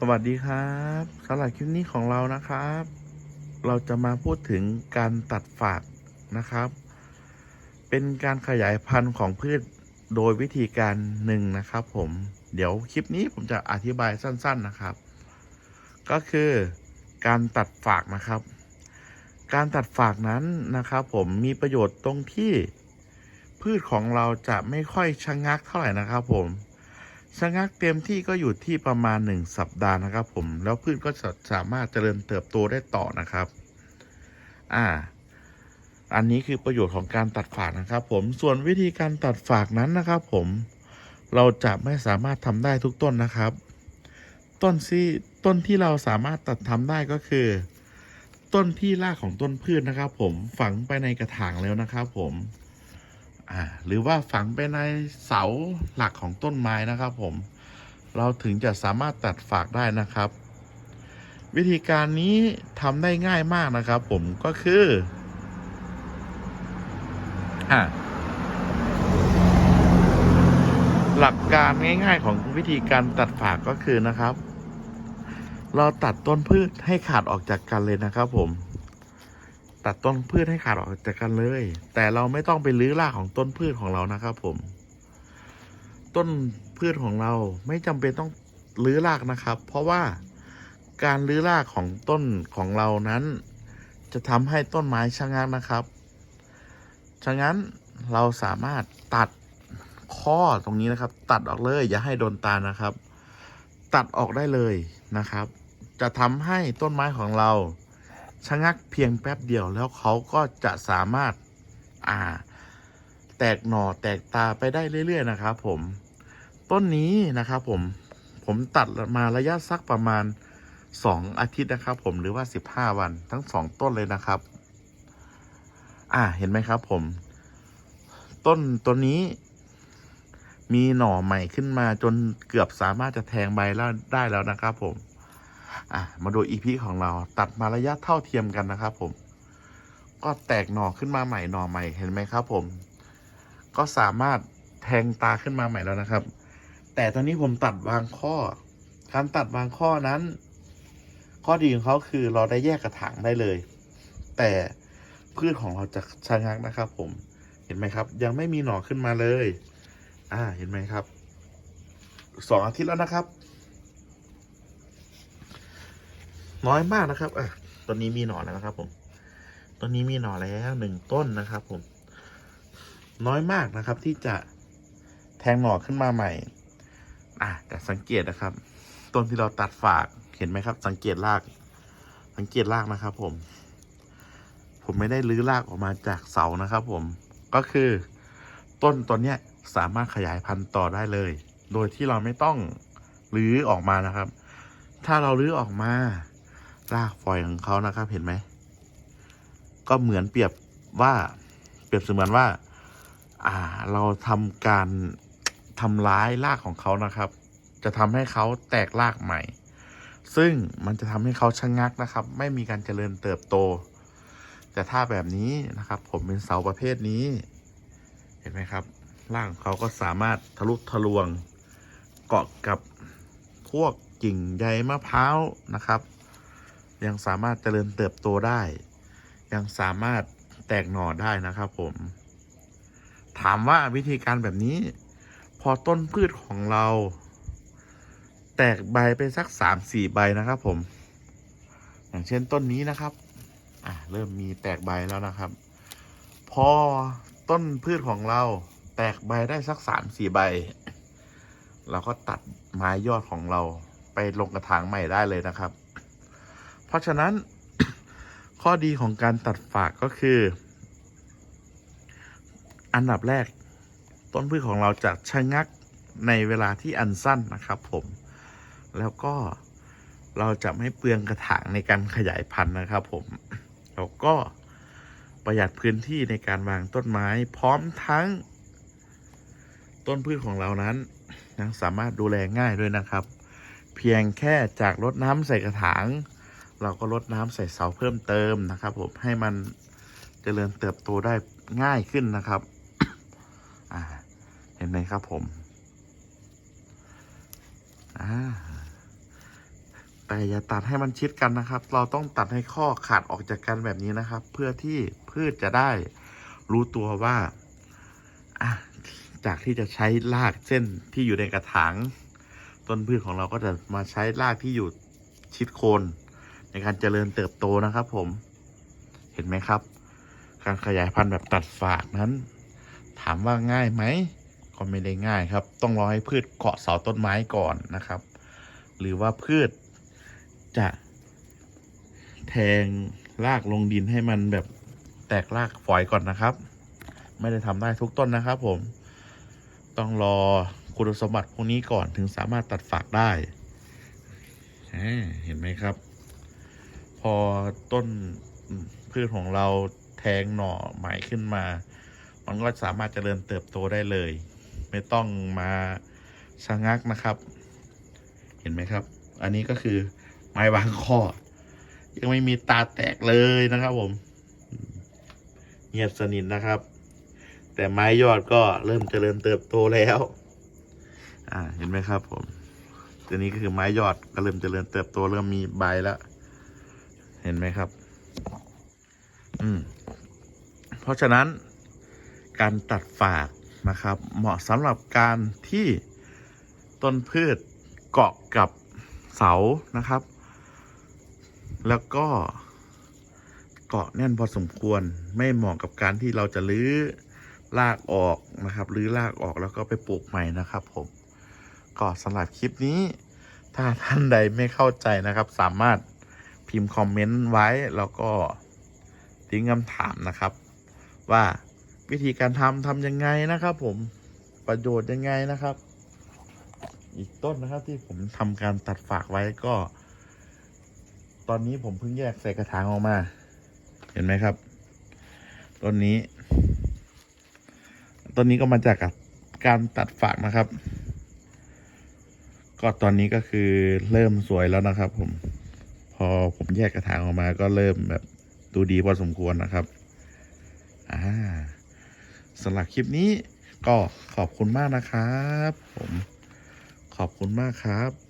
สวัสดีครับสำหรับคลิปนี้ของเรานะครับ เราจะมาพูดถึงการตัดฝากนะครับ เป็นการขยายพันธุ์ของพืชโดยวิธีการหนึ่งนะครับ ผมเดี๋ยวคลิปนี้ผมจะอธิบายสั้น ๆนะครับ ก็คือการตัดฝากนะครับ การตัดฝากนั้นนะครับ ผมมีประโยชน์ตรงที่พืชของเราจะไม่ค่อยชะงักเท่าไหร่นะครับ ผม ชะงักเต็มที่ก็อยู่ที่ประมาณ 1 สัปดาห์นะครับ ผมแล้วพืชก็จะสามารถเจริญเติบโตได้ต่อนะครับ อ่า อันนี้คือประโยชน์ของการตัดฝากนะครับ ผมส่วนวิธีการตัดฝากนั้นนะครับ ผมเราจะไม่สามารถทำได้ทุกต้นนะครับ ต้นที่ต้นที่เราสามารถตัดทำได้ก็คือ ต้นที่รากของต้นพืชนะครับ ผมฝังไปในกระถางแล้วนะครับ ผม อ่าหรือว่าฝังไปในเสาหลักของต้นไม้นะครับผม เราถึงจะสามารถตัดฝากได้นะครับ วิธีการนี้ทำได้ง่ายมากนะครับ ผมก็คืออ่าหลักการง่าย ๆ ของวิธีการตัดฝากก็คือนะครับ เราตัดต้นพืชให้ขาดออกจากกันเลยนะครับผม ตัดต้นพืชให้ขาดออกจากกันเลย แต่เราไม่ต้องไปรื้อรากของต้นพืชของเรานะครับ ผม ต้นพืชของเราไม่จำเป็นต้องรื้อรากนะครับ เพราะว่าการรื้อรากของต้นของเรานั้น จะทำให้ต้นไม้ชะงักนะครับ ฉะนั้นเราสามารถตัดข้อตรงนี้นะครับ ตัดออกเลย อย่าให้โดนตานะครับ ตัดออกได้เลยนะครับ จะทำให้ต้นไม้ของเรา ชะงักเพียงแป๊บเดียวแล้วเขาก็จะสามารถอ่า แตกหน่อแตกตาไปได้เรื่อย ๆ นะครับผม ต้นนี้นะครับผมผมตัดมาระยะสักประมาณสองอาทิตย์นะครับ ผมหรือว่าสิบห้าวันทั้งสองต้นเลยนะครับ อ่าเห็นไหมครับ ผม ต้นตัวนี้มีหน่อใหม่ขึ้นมาจนเกือบสามารถจะแทงใบแล้วได้แล้วนะครับผม อะมาดูอีพีของเราตัดมาระยะเท่าเทียมกันนะครับผม ก็แตกหน่อขึ้นมาใหม่หน่อใหม่เห็นไหมครับ ผม ก็สามารถแทงตาขึ้นมาใหม่แล้วนะครับ แต่ตอนนี้ผมตัดวางข้อ การตัดวางข้อนั้น ข้อดีของเขาคือเราได้แยกกระถางได้เลย แต่พืชของเราจะชะงักนะครับ ผม เห็นไหมครับ ยังไม่มีหน่อขึ้นมาเลย อ่า เห็นไหมครับสองอาทิตย์แล้วนะครับ น้อยมากนะครับอะตอนนี้มีหน่อแล้วนะครับ ผม ตอนนี้มีหน่อแล้วหนึ่งต้นนะครับ ผม น้อยมากนะครับ ที่จะแทงหน่อขึ้นมาใหม่ อะแต่สังเกตนะครับ ต้นที่เราตัดฝากเห็นไหมครับ สังเกตราก สังเกตรากนะครับ ผม ผมไม่ได้รื้อรากออกมาจากเสานะครับ ผม ก็คือ ต้นตัวเนี้ยสามารถขยายพันธุ์ต่อได้เลย โดยที่เราไม่ต้องรื้อออกมานะครับ ถ้าเรารื้อออกมา รากฝอยของเขานะครับ เห็นไหม ก็เหมือนเปรียบว่า เปรียบเสมือนว่า อ่า เราทำการทำร้ายรากของเขานะครับ จะทำให้เขาแตกรากใหม่ ซึ่งมันจะทำให้เขาชะงักนะครับ ไม่มีการเจริญเติบโต แต่ถ้าแบบนี้นะครับ ผมเป็นเสาประเภทนี้ เห็นไหมครับรากของเขาก็สามารถทะลุทะลวง เกาะกับพวกกิ่งใยมะพร้าวนะครับ ยังสามารถเจริญเติบโตได้ ยังสามารถแตกหน่อได้นะครับผม ถามว่าวิธีการแบบนี้ พอต้นพืชของเรา แตกใบไปสักสามสี่ใบนะครับผม อย่างเช่นต้นนี้นะครับ อะเริ่มมีแตกใบแล้วนะครับ พอต้นพืชของเราแตกใบได้สักสามสี่ใบ เราก็ตัดไม้ยอดของเราไปลงกระถางใหม่ได้เลยนะครับ เพราะฉะนั้นข้อดีของการตัดฝากก็คือ อันดับแรก ต้นพืชของเราจะชะงักในเวลาที่อันสั้นนะครับผม แล้วก็เราจะไม่เปลืองกระถางในการขยายพันธุ์นะครับผม แล้วก็ประหยัดพื้นที่ในการวางต้นไม้ พร้อมทั้ง ต้นพืชของเรานั้นยังสามารถดูแลง่ายด้วยนะครับ เพียงแค่จากรดน้ำใส่กระถาง เราก็รดน้ำใส่เสาเพิ่มเติมนะครับ ผมให้มันเจริญเติบโตได้ง่ายขึ้นนะครับเห็นไหมครับผมแต่อย่าตัดให้มันชิดกันนะครับ เราต้องตัดให้ข้อขาดออกจากกันแบบนี้นะครับ เพื่อที่พืชจะได้รู้ตัวว่าจากที่จะใช้รากเส้นที่อยู่ในกระถางต้นพืชของเราก็จะมาใช้รากที่อยู่ชิดโคน ในการเจริญเติบโตนะครับ ผมเห็นไหมครับ การขยายพันธุ์แบบตัดฝากนั้น ถามว่าง่ายไหมก็ไม่ได้ง่ายครับ ต้องรอให้พืชเกาะเสาต้นไม้ก่อนนะครับ หรือว่าพืชจะ แทงรากลงดินให้มันแบบแตกรากฝอยก่อนนะครับ ไม่ได้ทำได้ทุกต้นนะครับ ผม ต้องรอคุณสมบัติพวกนี้ก่อนถึงสามารถตัดฝากได้ เห็นไหมครับ พอต้นพืชของเราแทงหน่อใหม่ขึ้นมา มันก็สามารถเจริญเติบโตได้เลย ไม่ต้องมาชะงักนะครับ เห็นไหมครับ อันนี้ก็คือไม้วางข้อ ยังไม่มีตาแตกเลยนะครับผม เงียบสนิทนะครับ แต่ไม้ยอดก็เริ่มเจริญเติบโตแล้ว อ่า เห็นไหมครับผม ตัวนี้ก็คือไม้ยอดก็เริ่มเจริญเติบโตเริ่มมีใบแล้ว เห็นไหมครับ อืม เพราะฉะนั้นการตัดฝากนะครับ เหมาะสำหรับการที่ต้นพืชเกาะกับเสานะครับ แล้วก็เกาะแน่นพอสมควรไม่เหมาะกับการที่เราจะลื้อรากออกนะครับลื้อรากออกแล้วก็ไปปลูกใหม่นะครับ ผมก็สำหรับคลิปนี้ ถ้าท่านใดไม่เข้าใจนะครับ สามารถ พิมพ์คอมเมนต์ไว้แล้วก็ทิ้งคำถามนะครับ ว่าวิธีการทำทำยังไงนะครับ ผมประโยชน์ยังไงนะครับ อีกต้นนะครับที่ผมทำการตัดฝากไว้ก็ ตอนนี้ผมเพิ่งแยกใส่กระถางออกมา เห็นไหมครับต้นนี้ต้นนี้ก็มาจากการตัดฝากนะครับ ก็ตอนนี้ก็คือเริ่มสวยแล้วนะครับผม พอผมแยกกระถางออกมาก็เริ่มแบบดูดีพอสมควรนะครับ อ่าสำหรับคลิปนี้ก็ขอบคุณมากนะครับ ผม ขอบคุณมากครับ